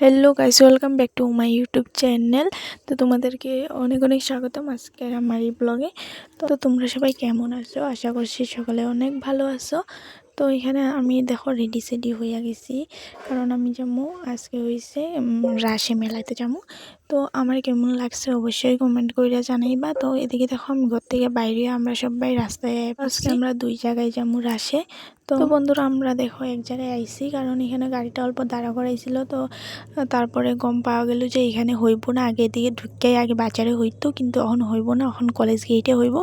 Hello guys welcome back to my YouTube channel তো তোমাদেরকে অনেক অনেক স্বাগতম আজকে আমার এই ব্লগে তো তোমরা সবাই কেমন আছো? আশা করছি সকালে অনেক ভালো আছো। তো এখানে আমি দেখো রেডি সেডি হইয়া গেছি। কারণ আমি যাব আজকে হয়েছে রাশে মেলাতে যাব তো আমার কেমন লাগছে অবশ্যই কমেন্ট করে জানাইবা। তো এদিকে দেখো আমি ঘর থেকে বাইরে আমরা সবাই রাস্তায় আজকে আমরা দুই জায়গায় যাব রাশে। তো বন্ধুরা আমরা দেখো এক জায়গায় আইসি কারণ এখানে গাড়িটা অল্প দাঁড়া করাইছিল। তো তারপরে গম পাওয়া গেল যে এখানে হইব না। আগে দিকে ঢুকে আগে বাজারে হইতো কিন্তু এখন হইব না। এখন কলেজ গেটে হইব।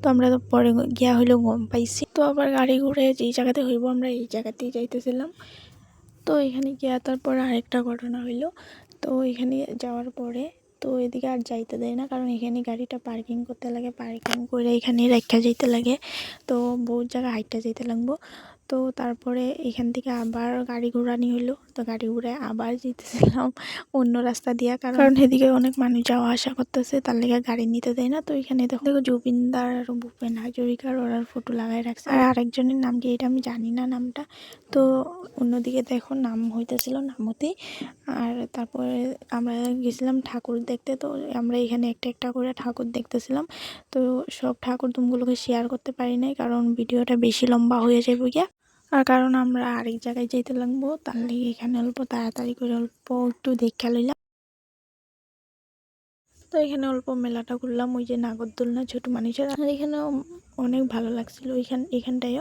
তো আমরা তো পরে গিয়া হইলেও গম পাইছি। তো আবার গাড়ি ঘুরে যেই জায়গাতে হইব আমরা এই জায়গাতেই যাইতেছিলাম। তো এখানে গিয়া তারপরে আরেকটা ঘটনা হইল। তো এখানে যাওয়ার পরে তো এদিকে আর যাইতে দেয় না, কারণ এখানে গাড়িটা পার্কিং করতে লাগে পার্কিং করে এখানে রেখা যাইতে লাগে। তো বহুত জায়গায় হাইটটা যেতে লাগবো। তো তারপরে এখান থেকে আবার গাড়ি ঘোরানি হলো। তো গাড়ি ঘুরায় আবার যেতেছিলাম অন্য রাস্তা দিয়া কারণ কারণ এদিকে অনেক মানুষ যাওয়া আসা করতেছে তার লেগে গাড়ি নিতে দেয় না। তো এখানে দেখো দেখো জুবিনদার আর ভূপেন হাজরিকার ওরার ফটো লাগাই রাখছে। আর আরেকজনের নাম কি এটা আমি জানি না নামটা। তো অন্যদিকে দেখো নাম হইতেছিল নামতেই আর তারপরে আমরা গেছিলাম ঠাকুর দেখতে। তো আমরা এখানে একটা একটা করে ঠাকুর দেখতেছিলাম। তো সব ঠাকুর তুমগুলোকে শেয়ার করতে পারি নাই কারণ ভিডিওটা বেশি লম্বা হয়ে যাবে গিয়া। আর কারণ আমরা আরেক জায়গায় যেতে লাগবো তার লিগে এখানে অল্প তাড়াতাড়ি করে অল্প একটু দেখা লইলাম। তো এখানে অল্প মেলাটা ঘুরলাম ওই যে নাগরদোলনা ছোট মানুষের। আর এখানে অনেক ভালো লাগছিল ওইখান এখানটায়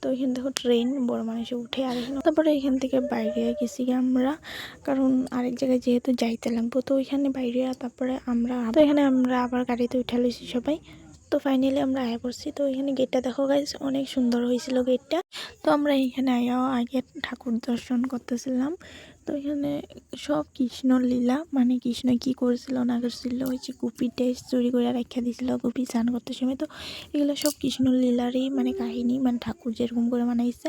তো এখান থেকে ট্রেন বড় মানুষে উঠে আর এখানে তারপরে এখান থেকে বাইরে গেছি আমরা। কারণ আরেক জায়গায় যেহেতু যাইতে লাগবো তো ওইখানে বাইরে তারপরে আমরা তো এখানে আমরা আবার গাড়িতে উঠে লইছি সবাই। তো ফাইনালি আমরা আয়া পড়ছি। তো এখানে গেটটা দেখো গাইজ অনেক সুন্দর হয়েছিল গেটটা তো আমরা এখানে আয়াও আগে ঠাকুর দর্শন করতেছিলাম। তো এখানে সব কৃষ্ণ লীলা মানে কৃষ্ণ কি করছিল, না করছিল, ওই যে গুপি টেস্ট চুরি করে রাখা দিছিল গুপি স্নান করতে সময়। তো এগুলো সব কৃষ্ণ লীলারই মানে কাহিনী মানে ঠাকুর যেরকম করে বানাইছে।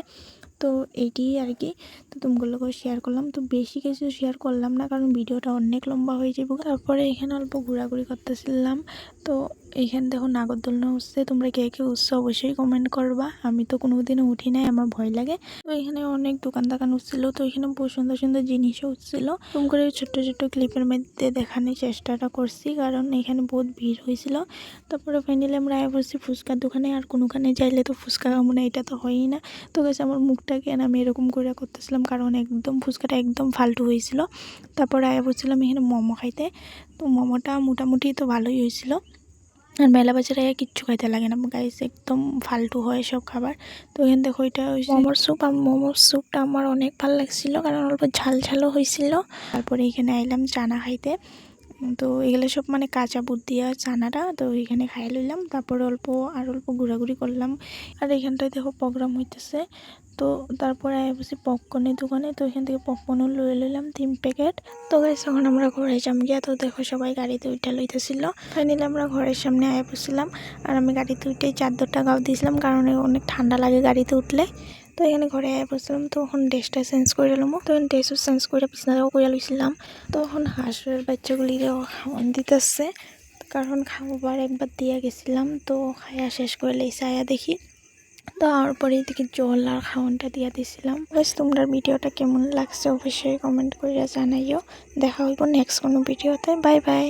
তো এইটি আর কি, তো তুমগুলোকেও শেয়ার করলাম। তো বেশি কিছু শেয়ার করলাম না, কারণ ভিডিওটা অনেক লম্বা হয়ে যাব। তারপরে এখানে অল্প ঘোরাঘুরি করতেছিলাম। তো এইখানে দেখো নাগরদোলনা উঠছে, তোমরা কে কে উঠছো অবশ্যই কমেন্ট করবা। আমি তো কোনো দিনও উঠি নাই, আমার ভয় লাগে। তো এখানে অনেক দোকান দোকান উঠছিল, তো এখানে বহু সুন্দর সুন্দর জিনিসও উঠছিল। তুমি করে ছোট্ট ছোট্ট ক্লিপের মধ্যে দেখানোর চেষ্টাটা করছি, কারণ এখানে বহুত ভিড় হয়েছিল। তারপরে ফাইনালি আমরা আয় পড়ছি ফুচকার দোকানে, আর কোনোখানে যাইলে তো ফুচকা খাব এটা তো হয়ই না। তো গেছে আমার মুখটা কেন আমি এরকম করে করতেছিলাম, কারণ একদম ফুচকাটা একদম ফালতু হয়েছিল। তারপরে আয় পড়ছিলাম এখানে মোমো খাইতে, তো মোমোটা মোটামুটি তো ভালোই হয়েছিল। আর মেলা বাজারে কিচ্ছু খাইতে লাগে না। গাইস একদম ফালতু হয় সব খাবার। তো এখানে দেখো এটা মোমোর স্যুপ আর মোমোর স্যুপটা আমার অনেক ভালো লাগছিল, কারণ অল্প ঝাল ঝালও হয়েছিল তারপরে এখানে আইলাম চানা খাইতে। তো এগুলো সব মানে কাঁচা বুট দিয়া চানাটা তো এখানে খাই লইলাম। তারপর অল্প, আর অল্প ঘোরাঘুরি করলাম। আর এখানটায় দেখো প্রোগ্রাম হইতেছে। তো তারপরে বসি পপকর্নের দোকানে, তো এখান থেকে পপকর্নও লয়ে লইলাম, তিন প্যাকেট। তো গাইস তখন আমরা ঘরে যাম গিয়া, তো দেখো সবাই গাড়িতে উঠে লইতেছিল। ফাইনালি আমরা ঘরের সামনে আয় বসছিলাম। আর আমি গাড়িতে উঠে চাদরটা গাও দিয়েছিলাম, কারণ অনেক ঠান্ডা লাগে গাড়িতে উঠলে। তো এখানে ঘরে আয় বসছিলাম তো এখন ড্রেসটা চেঞ্জ করে এলাম তো ড্রেসও চেঞ্জ করে বিছনাটাও করে লইছিলাম। তো এখন হাঁসের বাচ্চাগুলিরও খাওয়ান দিতেছে, কারণ খাওয়াবার একবার দিয়ে গেছিলাম, তো খায়া শেষ করে লেগেছে আয়া দেখি। তারপরে এদিকে জল আর খাওয়ানটা দিয়ে দিছিলাম। বাস তোমরা ভিডিওটা কেমন লাগছে অবশ্যই কমেন্ট করে জানাইও। দেখা হইব নেক্সট কোনো ভিডিওতে। Bye bye